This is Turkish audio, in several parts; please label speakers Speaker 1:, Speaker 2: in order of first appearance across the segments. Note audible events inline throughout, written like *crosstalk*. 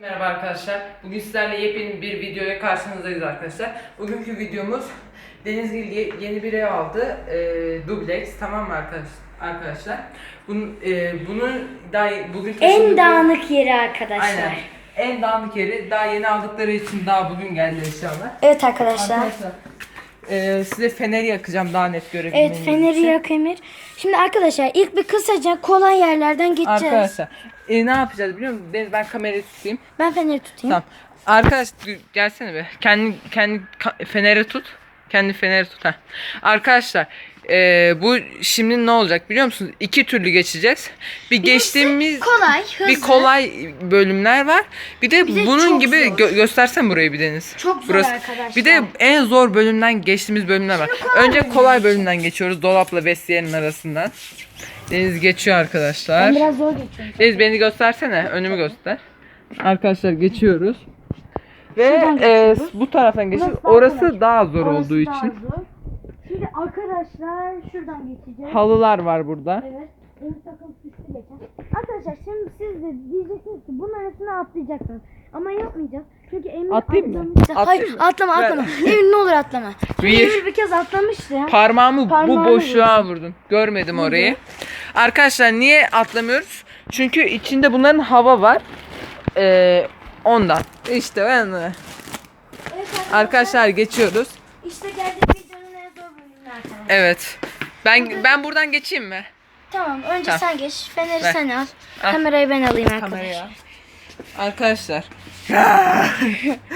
Speaker 1: Merhaba arkadaşlar. Bugün sizlerle yepyeni bir videoya karşınızdayız arkadaşlar. Bugünkü videomuz Denizgil ye- yeni bir ev aldı. Ee, dubleks tamam mı arkadaş, arkadaşlar? Bunun, e, bunu daha bugün
Speaker 2: En dağınık yeri arkadaşlar.
Speaker 1: Aynen. En dağınık yeri daha yeni aldıkları için daha bugün geldi eşyalar.
Speaker 2: Evet arkadaşlar.
Speaker 1: Arkadaşlar e, size feneri yakacağım daha net görebilmeniz
Speaker 2: Evet feneri
Speaker 1: için.
Speaker 2: yak Emir. Şimdi arkadaşlar ilk bir kısaca kolay yerlerden geçeceğiz.
Speaker 1: Arkadaşlar e, ne yapacağız biliyor musunuz? Deniz ben kamerayı tutayım.
Speaker 2: Ben feneri tutayım.
Speaker 1: Tamam. Arkadaş gelsene be. Kendi kendi ka- feneri tut. Kendi feneri tut ha. Arkadaşlar e, bu şimdi ne olacak biliyor musunuz? İki türlü geçeceğiz. Bir geçtiğimiz
Speaker 2: Kolay, hızlı.
Speaker 1: bir kolay bölümler var. Bir de,
Speaker 2: Bir de
Speaker 1: bunun
Speaker 2: çok
Speaker 1: gibi
Speaker 2: zor.
Speaker 1: gö- göstersen burayı bir Deniz.
Speaker 2: Çok zor arkadaşlar.
Speaker 1: Bir de en zor bölümden geçtiğimiz bölümler var.
Speaker 2: kolay
Speaker 1: Önce kolay bölümden geçiyoruz. Dolapla vestiyerin arasından. Deniz geçiyor arkadaşlar.
Speaker 2: Ben biraz zor geçiyorum.
Speaker 1: Deniz beni göstersene. Önümü göster. Arkadaşlar geçiyoruz. Ve
Speaker 2: Şuradan
Speaker 1: e,
Speaker 2: geçiyoruz.
Speaker 1: bu taraftan
Speaker 2: daha
Speaker 1: Orası
Speaker 2: kolay.
Speaker 1: daha zor
Speaker 2: Orası
Speaker 1: olduğu
Speaker 2: daha
Speaker 1: için.
Speaker 2: zor. Şimdi arkadaşlar şuradan geçeceğiz.
Speaker 1: Halılar var burada.
Speaker 2: Evet. Benim takım üstü geçen. Arkadaşlar şimdi siz de diyeceksiniz ki bunun arasına atlayacaksınız. Ama yapmayacağız. Çünkü Emir
Speaker 1: Atlayayım mı?
Speaker 2: atlamıştı.
Speaker 1: Atlayayım
Speaker 2: Hayır
Speaker 1: mı?
Speaker 2: atlama
Speaker 1: Ver.
Speaker 2: atlama. Emir ne olur atlama. *laughs*
Speaker 1: Bir.
Speaker 2: Emir bir kez atlamıştı ya.
Speaker 1: Parmağımı, bu
Speaker 2: Parmağını
Speaker 1: boşluğa vurdum. Görmedim orayı. Arkadaşlar niye atlamıyoruz? Çünkü içinde bunların hava var. Ee, ondan. İşte ben
Speaker 2: Evet
Speaker 1: Arkadaşlar geçiyoruz.
Speaker 2: İşte geldik videonun en zor bölümüne arkadaşlar.
Speaker 1: Evet. Ben ben buradan geçeyim mi?
Speaker 2: Tamam önce
Speaker 1: Tamam.
Speaker 2: sen geç. Feneri
Speaker 1: Ver.
Speaker 2: sen al.
Speaker 1: Al.
Speaker 2: Kamerayı ben alayım arkadaşlar.
Speaker 1: Kameraya. Arkadaşlar. *laughs*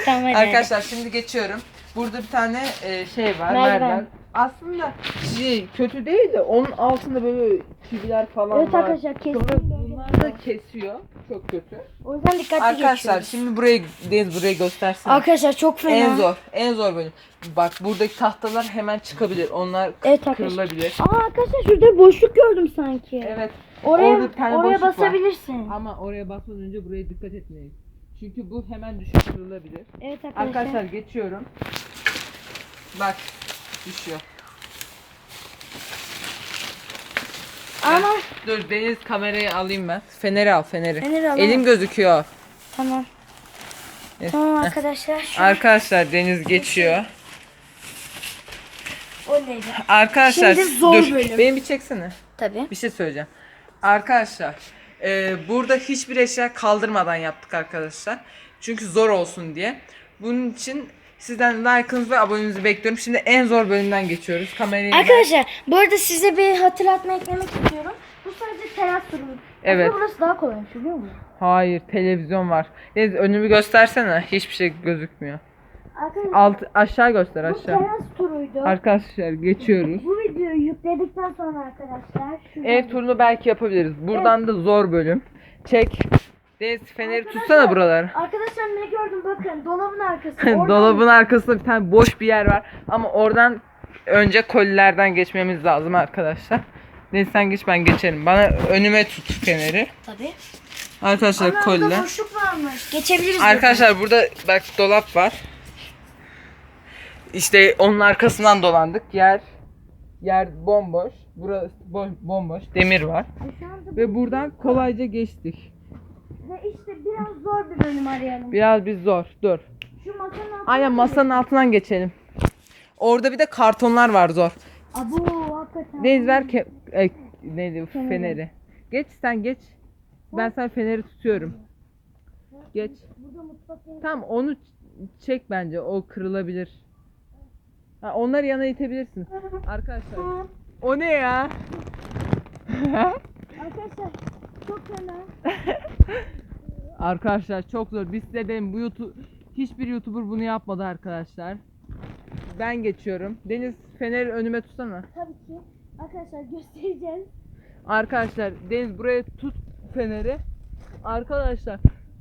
Speaker 2: Tamam hadi.
Speaker 1: Arkadaşlar şimdi geçiyorum. Burada bir tane e, şey var.
Speaker 2: Merdiven.
Speaker 1: Merdiven. Aslında şey, kötü değil de onun altında böyle çiviler falan
Speaker 2: Evet
Speaker 1: var.
Speaker 2: arkadaşlar kesin.
Speaker 1: Sonra bunlar da kesiyor. Çok kötü.
Speaker 2: O yüzden dikkatli
Speaker 1: Arkadaşlar
Speaker 2: geçiyoruz.
Speaker 1: şimdi burayı Deniz burayı göstersin.
Speaker 2: Arkadaşlar çok fena.
Speaker 1: En zor. En zor bölüm. Bak buradaki tahtalar hemen çıkabilir. Onlar
Speaker 2: Evet arkadaşlar.
Speaker 1: kırılabilir.
Speaker 2: Aa arkadaşlar şurada boşluk gördüm sanki.
Speaker 1: Evet.
Speaker 2: Oraya oraya
Speaker 1: boşluk var.
Speaker 2: basabilirsin.
Speaker 1: Ama oraya basmadan önce buraya dikkat etmeyin. Çünkü bu hemen düşüp kırılabilir.
Speaker 2: Evet arkadaşlar.
Speaker 1: Arkadaşlar geçiyorum. Bak düşüyor.
Speaker 2: Ama
Speaker 1: Dur Deniz kamerayı alayım ben. Feneri al feneri.
Speaker 2: Feneri alamam.
Speaker 1: Elim gözüküyor.
Speaker 2: tamam.
Speaker 1: Evet.
Speaker 2: Tamam
Speaker 1: Heh.
Speaker 2: arkadaşlar. Şu
Speaker 1: Arkadaşlar Deniz geçiyor.
Speaker 2: o neydi?
Speaker 1: Arkadaşlar
Speaker 2: Şimdi zor
Speaker 1: dur.
Speaker 2: bölüm.
Speaker 1: Beni bir çeksene.
Speaker 2: Tabii.
Speaker 1: Bir şey söyleyeceğim. Arkadaşlar e, burada hiçbir eşya kaldırmadan yaptık arkadaşlar. Çünkü zor olsun diye. Bunun için sizden like'ınızı ve abonenizi bekliyorum. Şimdi en zor bölümden geçiyoruz. Kamerayı
Speaker 2: Arkadaşlar bu arada size bir hatırlatma eklemek istiyorum. Bu sadece teras turu.
Speaker 1: Evet.
Speaker 2: Aslında burası daha kolaymış biliyor musun?
Speaker 1: Hayır televizyon var. Deniz önümü göstersene. Hiçbir şey gözükmüyor.
Speaker 2: Arkadaşlar
Speaker 1: Alt aşağı göster
Speaker 2: bu
Speaker 1: aşağı.
Speaker 2: teras turuydu.
Speaker 1: Arkadaşlar geçiyoruz.
Speaker 2: Bu videoyu yükledikten sonra arkadaşlar şuradan
Speaker 1: Ev turunu belki yapabiliriz. Buradan da zor bölüm. Çek. Deniz feneri
Speaker 2: Arkadaşlar-
Speaker 1: tutsana buraları.
Speaker 2: Arkadaşlar ne gördüm bakın dolabın arkası. *laughs* Oradan-
Speaker 1: Dolabın arkasında bir tane boş bir yer var. Ama oradan önce kolilerden geçmemiz lazım arkadaşlar. Deniz sen geç ben geçerim. Bana önüme tut feneri.
Speaker 2: Tabii.
Speaker 1: Arkadaşlar
Speaker 2: Ana
Speaker 1: koliler.
Speaker 2: boşluk varmış. Geçebiliriz.
Speaker 1: Arkadaşlar burada bak dolap var. İşte onun arkasından dolandık. Yer yer bomboş. Burası bo- bomboş. Demir var.
Speaker 2: anda
Speaker 1: Ve buradan kolayca geçtik.
Speaker 2: Biraz zor bir bölüm arayalım.
Speaker 1: Biraz bir zor. Dur.
Speaker 2: Şu masanın altına.
Speaker 1: Aynen masanın altından geçelim. Orada bir de kartonlar var zor.
Speaker 2: Abo hakikaten.
Speaker 1: Deniz ver ke- e, neydi
Speaker 2: Feneri.
Speaker 1: feneri. Geç sen geç. Ben sana feneri tutuyorum. Geç.
Speaker 2: Burada mutfak yeri-
Speaker 1: Tamam onu çek bence. O kırılabilir. Ha, onları yana itebilirsin. Arkadaşlar. O ne ya?
Speaker 2: Arkadaşlar çok fena. *laughs*
Speaker 1: Arkadaşlar çok zor. Biz size dedim bu YouTube hiçbir YouTuber bunu yapmadı arkadaşlar. Ben geçiyorum. Deniz feneri önüme tutsana.
Speaker 2: Tabii ki. Arkadaşlar göstereceğiz.
Speaker 1: Arkadaşlar Deniz buraya tut feneri. Arkadaşlar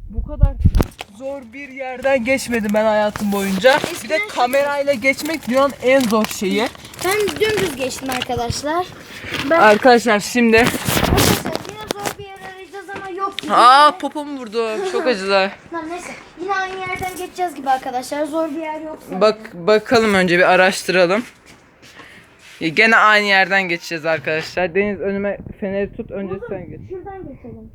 Speaker 1: bu kadar zor bir yerden geçmedim ben hayatım boyunca. Bir de
Speaker 2: Eskiden-
Speaker 1: kamerayla geçmek dünyanın en zor şeyi.
Speaker 2: Ben dümdüz geçtim arkadaşlar. Ben
Speaker 1: Arkadaşlar şimdi
Speaker 2: arkadaşlar yine zor bir yer arayacağız ama yok gibi.
Speaker 1: Aa popomu vurdu. Çok acıdı.
Speaker 2: Lan neyse. Yine aynı yerden geçeceğiz gibi arkadaşlar. Zor bir yer yok. sanırım.
Speaker 1: Bak bakalım önce bir araştıralım. Ya Gene aynı yerden geçeceğiz arkadaşlar. Deniz önüme feneri tut önce
Speaker 2: Oğlum,
Speaker 1: sen geç.
Speaker 2: Şuradan geçelim.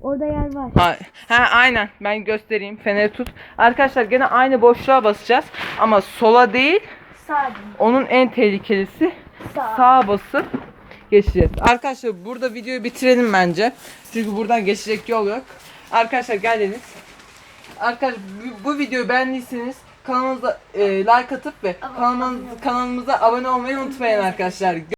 Speaker 2: Orada yer var.
Speaker 1: Ha, ha aynen ben göstereyim feneri tut. Arkadaşlar gene aynı boşluğa basacağız ama sola değil
Speaker 2: Sağ değil.
Speaker 1: onun en tehlikelisi
Speaker 2: Sağ.
Speaker 1: sağa basıp geçeceğiz. Arkadaşlar burada videoyu bitirelim bence. Çünkü buradan geçecek yol yok. Arkadaşlar gel Deniz. Arkadaşlar bu, bu videoyu beğendiyseniz kanalımıza e, like atıp ve kanalımıza, kanalımıza abone olmayı unutmayın arkadaşlar.